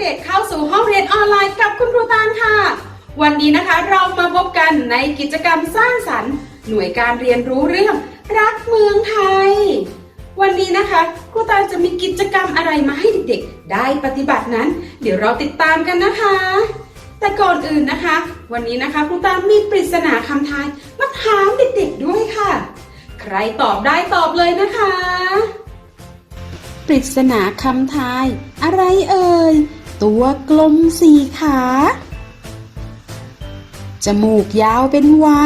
เด็กๆเข้าสู่ห้องเรียนออนไลน์กับคุณครูตาลค่ะ วันนี้นะคะเรามาพบกันในกิจกรรมสร้างสรรค์ หน่วยการเรียนรู้เรื่องรักเมืองไทย วันนี้นะคะครูตาลจะมีกิจกรรมอะไรมาให้เด็กๆ ได้ปฏิบัตินั้น เดี๋ยวเราติดตามกันนะคะ แต่ก่อนอื่นนะคะ วันนี้นะคะครูตาลมีปริศนาคำทายมาถามเด็กๆด้วยค่ะ ใครตอบได้ตอบเลยนะคะปริศนาคำทาย อะไรเอ่ย ตัวกลมสี่ขา จมูกยาวเป็นวา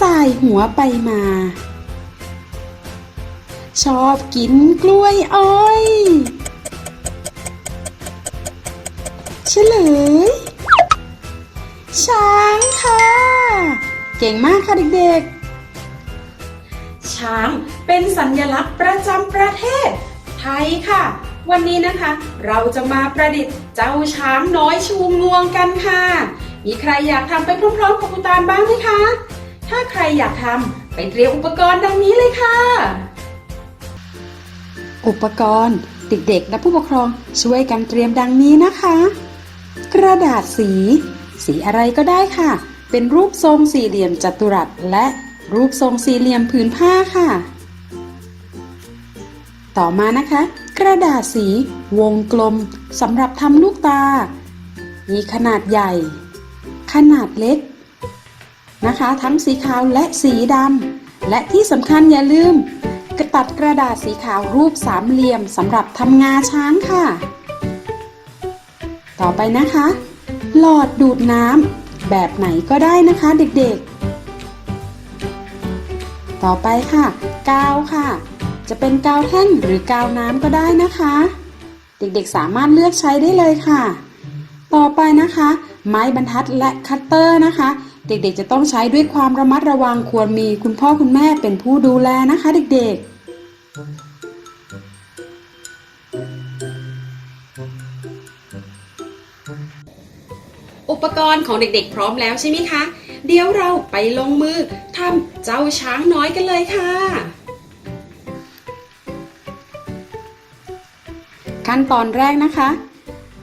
สายหัวไปมา ชอบกินกล้วยอ้อยเฉลย ช้างค่ะ เก่งมากค่ะเด็กๆ ช้างเป็นสัญลักษณ์ประจำประเทศไทยค่ะ วันนี้นะคะ เราจะมาประดิษฐ์เจ้าช้างน้อยชูงวงกันค่ะ มีใครอยากทำไปพร้อมๆกับคุณตาลบ้างไหมคะ ถ้าใครอยากทำไปเตรียมอุปกรณ์ดังนี้เลยค่ะ อุปกรณ์เด็กๆและผู้ปกครองช่วยกันเตรียมดังนี้นะคะ กระดาษสี สีอะไรก็ได้ค่ะ เป็นรูปทรงสี่เหลี่ยมจัตุรัสและรูปทรงสี่เหลี่ยมผืนผ้าค่ะ ต่อมานะคะ กระดาษสี วงกลมสำหรับทำลูกตา มีขนาดใหญ่ ขนาดเล็ก นะคะ ทั้งสีขาวและสีดำและที่สำคัญอย่าลืมกระตัดกระดาษสีขาวรูปสามเหลี่ยมสำหรับทำงาช้างค่ะ ต่อไปนะคะ หลอดดูดน้ำแบบไหนก็ได้นะคะเด็กๆ ต่อไปค่ะ กาวค่ะ จะเป็นกาวแท่งหรือกาวน้ำก็ได้นะคะ เด็กๆสามารถเลือกใช้ได้เลยค่ะ ต่อไปนะคะ ไม้บรรทัดและคัตเตอร์นะคะ เด็กๆจะต้องใช้ด้วยความระมัดระวังควรมีคุณพ่อคุณแม่เป็นผู้ดูแลนะคะ เด็กๆอุปกรณ์ของเด็กๆ พร้อมแล้วใช่ไหมคะ เดี๋ยวเราไปลงมือทำเจ้าช้างน้อยกันเลยค่ะ ขั้นตอนแรกนะคะ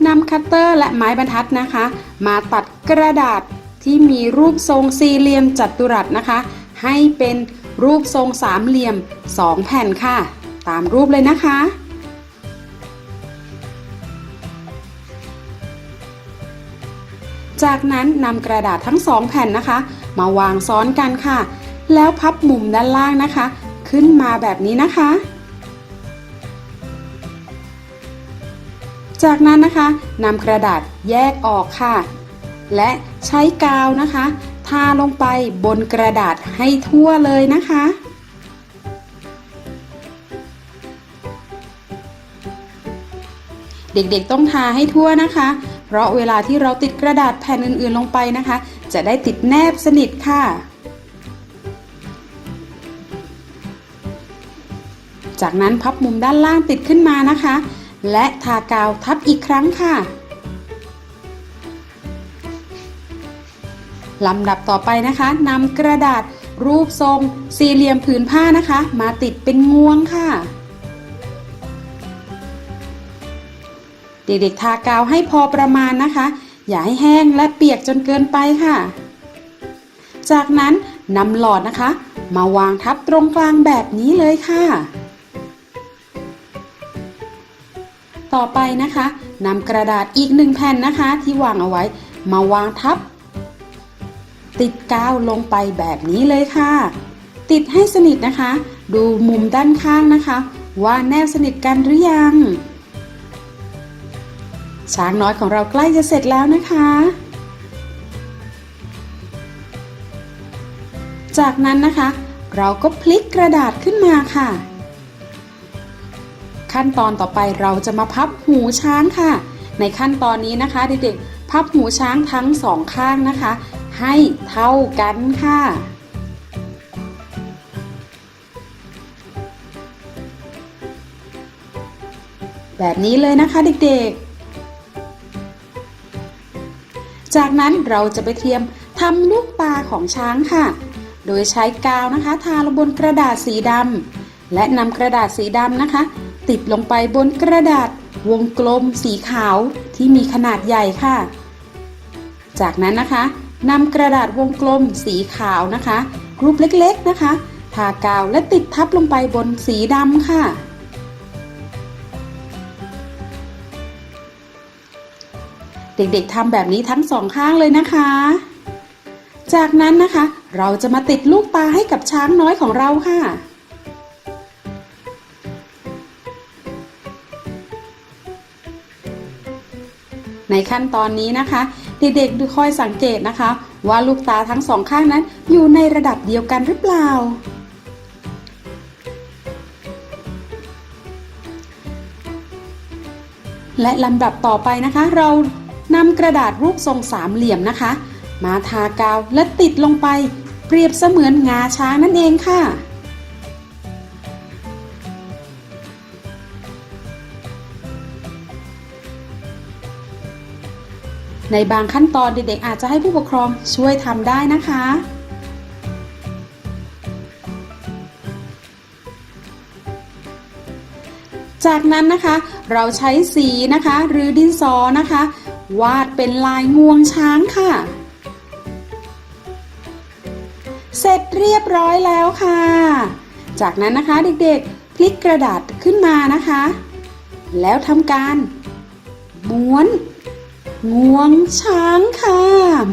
นำคัตเตอร์และไม้บรรทัดนะคะ มาตัดกระดาษที่มีรูปทรงสี่เหลี่ยมจัตุรัสนะคะ ให้เป็นรูปทรงสามเหลี่ยม 2 แผ่นค่ะ ตามรูปเลยนะคะ จากนั้นนำกระดาษทั้งสองแผ่นนะคะ มาวางซ้อนกันค่ะ แล้วพับมุมด้านล่างนะคะ ขึ้นมาแบบนี้นะคะ จากนั้นนะคะนำกระดาษแยกออกค่ะ และใช้กาวนะคะ ทาลงไปบนกระดาษให้ทั่วเลยนะคะ เด็กๆต้องทาให้ทั่วนะคะ เพราะเวลาที่เราติดกระดาษแผ่นอื่นๆลงไปนะคะ จะได้ติดแนบสนิทค่ะจากนั้นพับมุมด้านล่างติดขึ้นมานะคะ และทากาวทับอีกครั้งค่ะลำดับต่อไปนะคะนำกระดาษรูปทรงสี่เหลี่ยมผืนผ้านะคะ มาติดเป็นงวงค่ะ เด็กๆทากาวให้พอประมาณนะคะ อย่าให้แห้งและเปียกจนเกินไปค่ะ จากนั้นนำหลอดนะคะ มาวางทับตรงกลางแบบนี้เลยค่ะ ต่อไปนะคะนำกระดาษอีกหนึ่งแผ่นนะคะ ที่วางเอาไว้มาวางทับ ติดกาวลงไปแบบนี้เลยค่ะ ติดให้สนิทนะคะ ดูมุมด้านข้างนะคะ ว่าแนบสนิทกันหรือยังช้างน้อยของเราใกล้จะเสร็จแล้วนะคะ จากนั้นนะคะ เราก็พลิกกระดาษขึ้นมาค่ะ ขั้นตอนต่อไปเราจะมาพับหูช้างค่ะ ในขั้นตอนนี้นะคะเด็กๆพับหูช้างทั้งสองข้างนะคะ ให้เท่ากันค่ะแบบนี้เลยนะคะเด็กๆ จากนั้นเราจะไปเทียมทำลูกตาของช้างค่ะ โดยใช้กาวนะคะ ทาลงบนกระดาษสีดำและนำกระดาษสีดำนะคะ ติดลงไปบนกระดาษวงกลมสีขาวที่มีขนาดใหญ่ค่ะ จากนั้นนะคะนำกระดาษวงกลมสีขาวนะคะรูปเล็กๆนะคะทากาวและติดทับลงไปบนสีดำค่ะ เด็กๆทำแบบนี้ทั้งสองข้างเลยนะคะ จากนั้นนะคะ เราจะมาติดลูกตาให้กับช้างน้อยของเราค่ะ ในขั้นตอนนี้นะคะ เด็กๆดูคอยสังเกตนะคะ ว่าลูกตาทั้งสองข้างนั้นอยู่ในระดับเดียวกันหรือเปล่า และลำดับต่อไปนะคะ เรานำกระดาษรูปทรงสามเหลี่ยมนะคะ มาทากาวและติดลงไป เปรียบเสมือนงาช้างนั่นเองค่ะ ในบางขั้นตอนเด็กๆอาจจะให้ผู้ปกครองช่วยทำได้นะคะ จากนั้นนะคะเราใช้สีนะคะ หรือดินสอนะคะ วาดเป็นลายงวงช้างค่ะ เสร็จเรียบร้อยแล้วค่ะ จากนั้นนะคะเด็กๆพลิกกระดาษขึ้นมานะคะ แล้วทำการม้วน งวงช้างค่ะ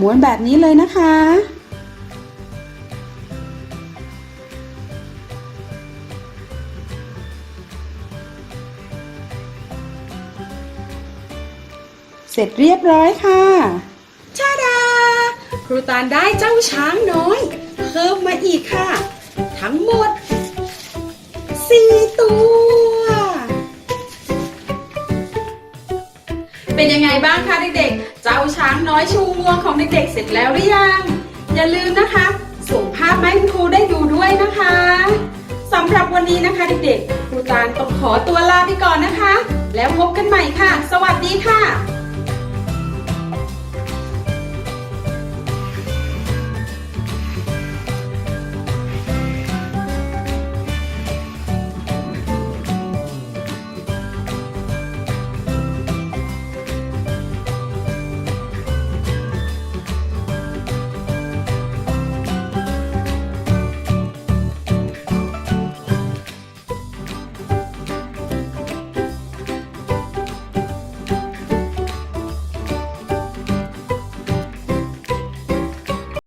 ม้วนแบบนี้เลยนะคะ เสร็จเรียบร้อยค่ะชาดา ครูตานได้เจ้าช้างน้อย เพิ่มมาอีกค่ะ ทั้งหมด4ตัว ยังไงบ้างคะเด็กๆ เจ้าช้างน้อยชูงวงของเด็กๆเสร็จแล้วหรือยัง อย่าลืมนะคะ ส่งภาพมาให้คุณครูได้ดูด้วยนะคะสำหรับวันนี้นะคะเด็กๆ ครูตาลต้องขอตัวลาไปก่อนนะคะ แล้วพบกันใหม่ค่ะ สวัสดีค่ะ